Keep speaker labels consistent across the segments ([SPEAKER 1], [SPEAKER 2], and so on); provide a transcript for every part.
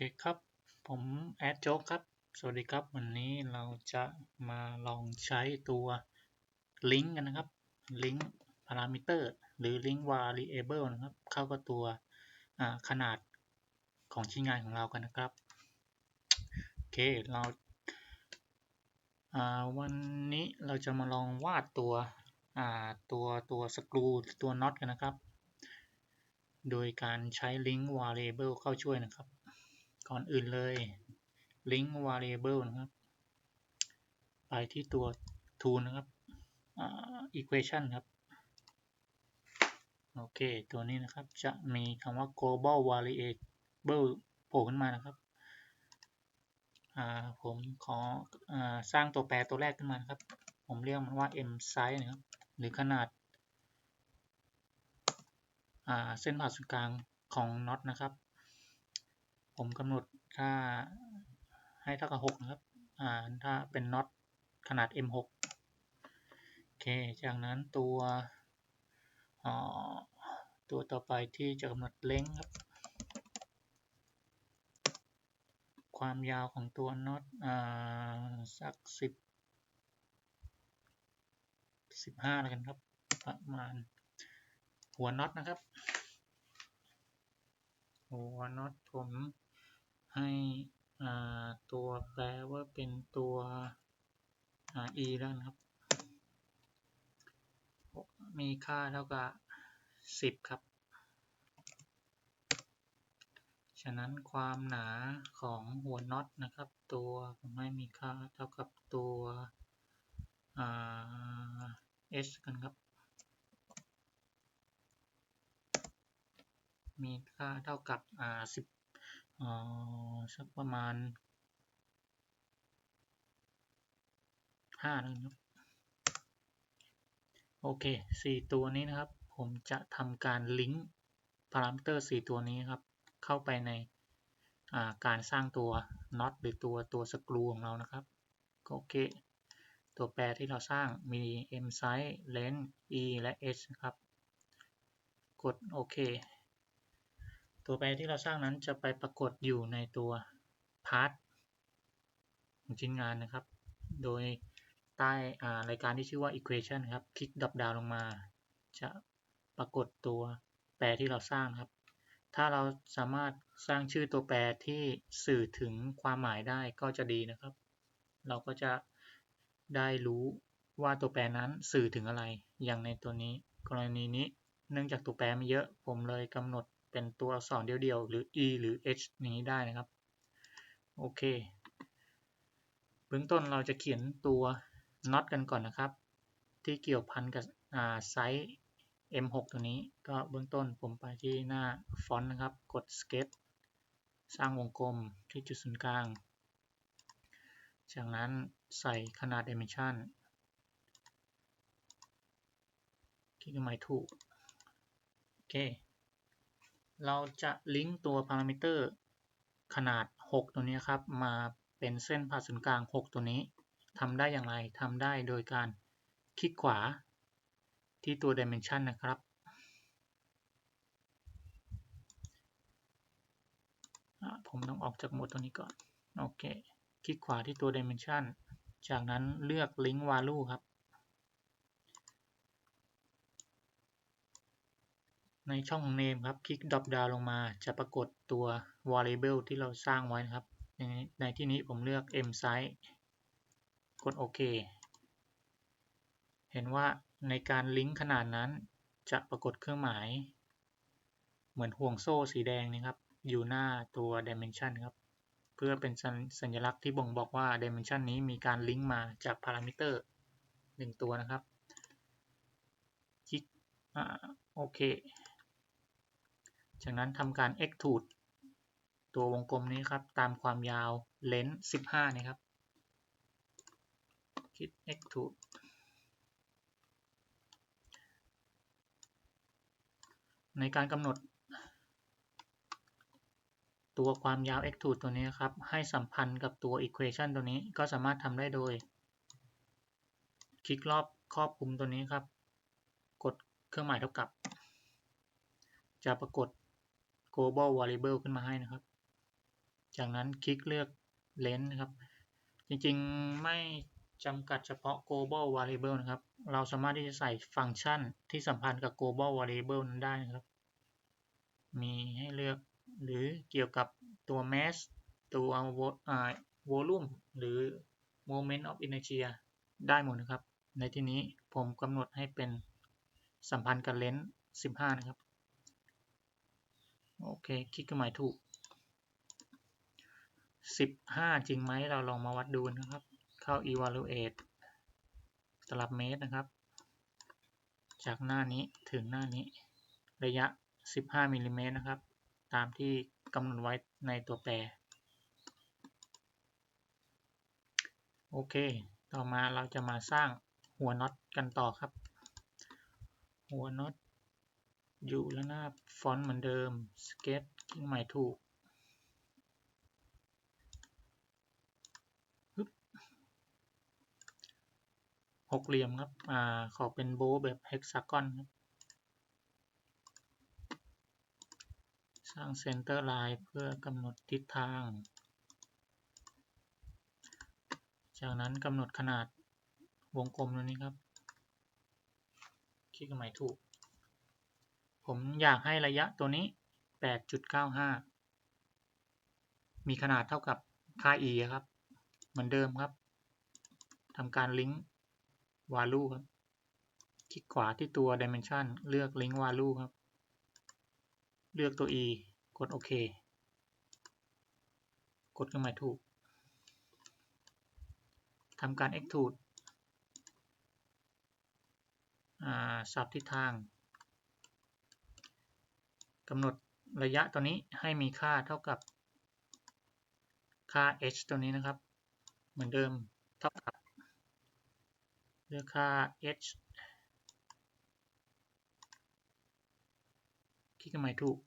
[SPEAKER 1] เคครับ ผมแอดโจ๊กครับ สวัสดีครับ วันนี้เราจะมาลองใช้ตัวลิงก์กันนะครับลิงก์พารามิเตอร์หรือลิงก์ variable นะครับ เข้ากับตัวขนาดของชิ้นงานของเรากันนะครับ โอเค เราวันนี้เราจะมาลองวาดตัวตัวตัวสกรูตัวน็อตกันนะครับ โดยการใช้ link variable เข้าช่วยนะครับ ก่อนอื่นเลย link variable นะครับ ไปที่ตัว tool นะครับ equation ครับ โอเค ตัวนี้นะครับ จะมีคำว่า global variable โผล่ขึ้นมานะครับ ผมขออสร้างตัวแปรตัวแรกขึ้นมาครับ ผมเรียกมันว่า m size นะครับ หรือขนาดเส้นผ่าศูนย์กลางของน็อตนะครับ ผมกำหนดค่าให้เท่ากับ 6 นะครับ อ่า ถ้าเป็นน็อตขนาด M6 โอเค จากนั้นตัวตัวต่อไปที่จะกำหนดเล้งครับ ความยาวของตัวน็อตสักสิบสิบห้าแล้วกันครับ ประมาณหัวน็อตนะครับ หัวน็อตผม ให้ตัวแปลว่าเป็นตัว e แล้วนะครับ มีค่าเท่ากับ 10 ครับ ฉะนั้นความหนาของหัวน็อตนะครับ ตัวผมให้มีค่าเท่ากับตัว s กันครับ มีค่าเท่ากับอ่า อ๋อสักประมาณห้านะครับโอเคสี่ตัวนี้นะครับ ผมจะทำการลิงก์พารามิเตอร์สี่ตัวนี้ครับ เข้าไปในการสร้างตัวน็อตหรือตัวตัวสกรูของเรานะครับโอเค ตัวแปรที่เราสร้างมี m size length e และ h นะครับ กดโอเค ตัวแปรที่เราสร้างนั้นจะไปปรากฏอยู่ในตัวพาร์ทของชิ้นงานนะครับ โดยใต้รายการที่ชื่อว่า equation ครับ คลิกดับดาวลงมา จะปรากฏตัวแปรที่เราสร้างครับ ถ้าเราสามารถสร้างชื่อตัวแปรที่สื่อถึงความหมายได้ก็จะดีนะครับ เราก็จะได้รู้ว่าตัวแปรนั้นสื่อถึงอะไร อย่างในตัวนี้ กรณีนี้ เนื่องจากตัวแปรไม่เยอะ ผมเลยกำหนด เป็นตัวอักษรเดียวๆ หรือ e หรือ h นี้ได้นะครับ โอเค เบื้องต้นเราจะเขียนตัวน็อตกันก่อนนะครับ ที่เกี่ยวพันกับไซส์ M6 ตัวนี้ ก็เบื้องต้นผมไปที่หน้าฟอนต์นะครับ กด Sketch สร้างวงกลมที่จุดศูนย์กลาง จากนั้นใส่ขนาด Dimension คลิกหมายถูก โอเค เราจะลิงก์ตัวพารามิเตอร์ขนาด 6 ตัวนี้ครับ มาเป็นเส้นผ่าศูนย์กลาง 6 ตัวนี้ทำได้อย่างไรทำได้โดยการคลิกขวาที่ตัว Dimension นะครับ ผมต้องออกจากโหมดตัวนี้ก่อน โอเค คลิกขวาที่ตัว Dimension จากนั้นเลือก Link Value ครับ ในช่อง name ครับ คลิก drop down ลงมาจะปรากฏตัว variable ที่เราสร้างไว้นะครับ ในที่นี้ผมเลือก m size กดโอเค เห็นว่าในการลิงก์ขนาดนั้นจะปรากฏเครื่องหมาย เหมือนห่วงโซ่สีแดงนะครับ อยู่หน้าตัว dimension ครับ เพื่อเป็นสัญลักษณ์ที่บ่งบอกว่า dimension นี้มีการลิงก์มาจากพารามิเตอร์หนึ่งตัวนะครับ คลิกโอเค จากนั้นทำการ extrude ตัววงกลมนี้ครับ ตามความยาวเลนส์15 นี่ครับ คลิก extrude ในการกำหนด ตัวความยาว extrude ตัวนี้ครับ ให้สัมพันธ์กับตัว equation ตัวนี้ก็สามารถทำได้โดย คลิกรอบครอบคลุมตัวนี้ครับ กดเครื่องหมายเท่ากับ จะปรากฏ global variable ขึ้นมาให้นะครับ จากนั้นคลิกเลือก length นะครับ จริงๆไม่จำกัดเฉพาะ global variable นะครับ เราสามารถที่จะใส่ฟังก์ชันที่สัมพันธ์กับ global variable นั้นได้นะครับ มีให้เลือกหรือเกี่ยวกับตัว mass ตัว volume หรือ moment of inertia ได้หมดนะครับ ในที่นี้ผมกำหนดให้เป็นสัมพันธ์กับเลนส์15 นะครับ โอเคคลิกเครื่องหมายถูก 15 จริงไหมเราลองมาวัดดูนะครับ เข้า evaluate ตลับเมตรนะครับ จากหน้านี้ถึงหน้านี้ ระยะ 15มิลลิเมตรนะครับ ตามที่กำหนดไว้ในตัวแปร โอเค ต่อมาเราจะมาสร้างหัวน็อตกันต่อครับ หัวน็อต อยู่แล้วหน้าฟอนต์เหมือนเดิม สเก็ตคลิกใหม่ถูกหกเหลี่ยมครับ อ่า ขอเป็นโบแบบเฮกซากอนครับ สร้างเซนเตอร์ไลน์เพื่อกำหนดทิศทาง จากนั้นกำหนดขนาดวงกลมตรงนี้ครับ คลิกใหม่ถูก ผมอยากให้ระยะตัวนี้ 8.95 มีขนาดเท่ากับค่า e ครับ เหมือนเดิมครับทำการลิงก์ value ครับ คลิกขวาที่ตัว dimension เลือก link value ครับ เลือกตัว e กดโอเค กดเครื่องหมายถูกทำการ extrude สับทิศทาง กำหนดระยะตัวนี้ให้มีค่าเท่ากับค่า h ตัวนี้นะครับ เหมือนเดิมเท่ากับเลือกค่า h คลิกเครื่องหมายถูก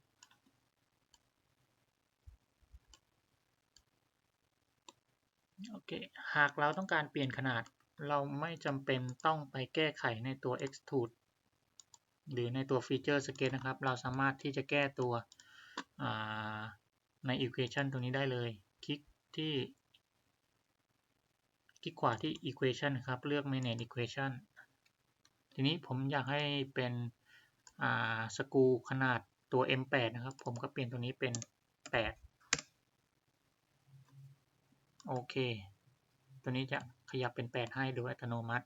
[SPEAKER 1] โอเค หากเราต้องการเปลี่ยนขนาด เราไม่จำเป็นต้องไปแก้ไขในตัว extrude หรือในตัว feature sketch นะครับ เราสามารถที่จะแก้ตัวใน equation ตรงนี้ได้เลย คลิกที่ คลิกขวาที่ equation นะครับ เลือก manage equation ทีนี้ผมอยากให้เป็นสกูขนาดตัว m8 นะครับ ผมก็เปลี่ยนตัวนี้เป็น 8 โอเค ตัวนี้จะขยับเป็น 8 ให้โดยอัตโนมัติ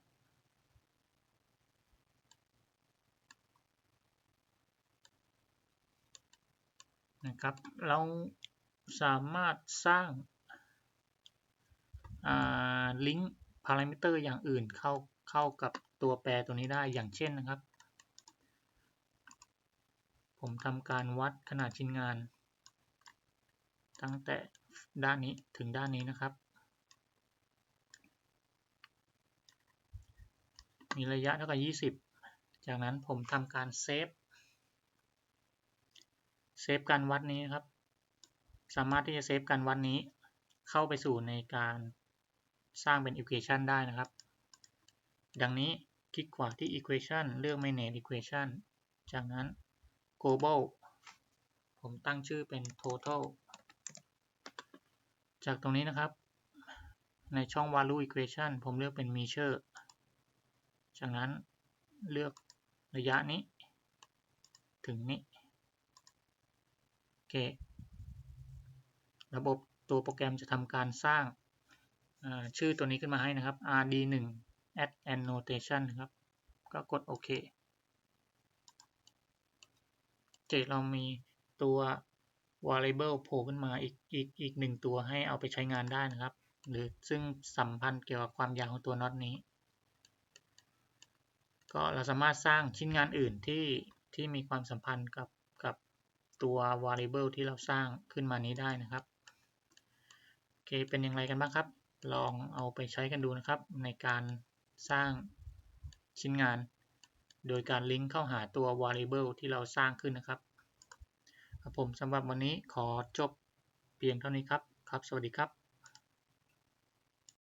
[SPEAKER 1] นะครับ เราสามารถสร้างลิงก์พารามิเตอร์อย่างอื่นเข้าเข้ากับตัวแปรตัวนี้ได้อย่างเช่นนะครับ ผมทำการวัดขนาดชิ้นงาน ตั้งแต่ด้านนี้ถึงด้านนี้นะครับ มีระยะเท่ากับ 20 จากนั้นผมทำการเซฟ เซฟการวัดนี้ครับ สามารถที่จะเซฟการวัดนี้ เข้าไปสู่ในการสร้างเป็น equation ได้นะครับ ดังนี้คลิกขวาที่ equation เลือก manage equation จากนั้น global ผมตั้งชื่อเป็น total จากตรงนี้นะครับ ในช่อง value equation ผมเลือกเป็น measure จากนั้นเลือกระยะนี้ ถึงนี้ เค ระบบตัวโปรแกรมจะทำการสร้างชื่อตัวนี้ขึ้นมาให้นะครับ rd1 add annotation นะครับ ก็กดโอเคเจเรามีตัว variable โผล่ขึ้นมาอีกอีกอีกหนึ่งตัวให้เอาไปใช้งานได้นะครับ หรือซึ่งสัมพันธ์เกี่ยวกับความยาวของตัวน็อตนี้ ก็เราสามารถสร้างชิ้นงานอื่นที่ที่มีความสัมพันธ์กับกับ ตัว variable ที่เราสร้างขึ้นมานี้ได้นะครับโอเคเป็นอย่างไรกันบ้างครับ ลองเอาไปใช้กันดูนะครับ ในการสร้างชิ้นงาน โดยการลิงก์เข้าหาตัว variable ที่เราสร้างขึ้นนะครับครับผมสำหรับวันนี้ขอจบเพียงเท่านี้ครับ ครับ สวัสดีครับ